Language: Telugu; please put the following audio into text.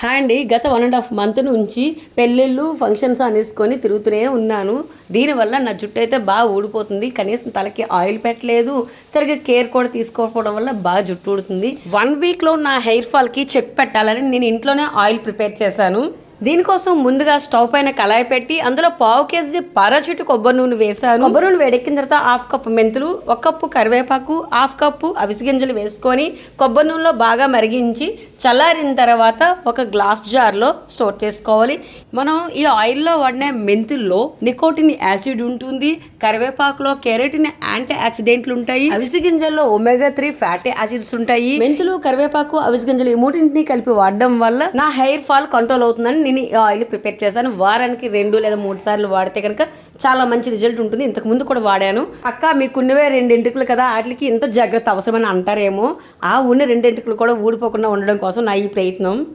హాయ్ అండి. గత వన్ అండ్ హాఫ్ మంత్ నుంచి పెళ్ళిళ్ళు ఫంక్షన్స్ అనేసుకొని తిరుగుతూనే ఉన్నాను. దీనివల్ల నా జుట్టు అయితే బాగా ఊడిపోతుంది. కనీసం తలకి ఆయిల్ పెట్టలేదు. సరిగ్గా కేర్ కూడా తీసుకోకపోవడం వల్ల బాగా జుట్టు ఊడుతుంది. వన్ వీక్లో నా హెయిర్ ఫాల్కి చెక్ పెట్టాలని నేను ఇంట్లోనే ఆయిల్ ప్రిపేర్ చేశాను. దీనికోసం ముందుగా స్టవ్ పైన కళాయి పెట్టి అందులో పావు కేజీ పారాచూట్ కొబ్బరి నూనె వేసాను కొబ్బరి నూనె వేడెక్కిన తర్వాత హాఫ్ కప్పు మెంతులు ఒక కప్పు కరివేపాకు హాఫ్ కప్పు అవిసి గింజలు వేసుకొని కొబ్బరి నూనెలో బాగా మరిగించి చల్లారిన తర్వాత ఒక గ్లాస్ జార్లో స్టోర్ చేసుకోవాలి. మనం ఈ ఆయిల్లో వాడిన మెంతుల్లో నికోటిన్ యాసిడ్ ఉంటుంది కరివేపాకులో కెరటిన్ యాంటీ ఆక్సిడెంట్లు ఉంటాయి అవిసి గింజల్లో ఒమేగా త్రీ ఫ్యాటీ యాసిడ్స్ ఉంటాయి. మెంతులు కరివేపాకు అవిసి గింజలు ఈ మూడింటిని కలిపి వాడడం వల్ల నా హెయిర్ ఫాల్ కంట్రోల్ అవుతుందని నేను ఈ ఆయిల్ ప్రిపేర్ చేశాను. వారానికి రెండు లేదా మూడు సార్లు వాడితే కనుక చాలా మంచి రిజల్ట్ ఉంటుంది. ఇంతకు ముందు కూడా వాడాను. అక్క మీకున్నవే రెండు ఎంటుకలు కదా వాటికి ఇంత జాగ్రత్త అవసరమని అంటారేమో. ఆ ఉన్న రెండు ఎంటుకలు కూడా ఊడిపోకుండా ఉండడం కోసం నా ఈ ప్రయత్నం.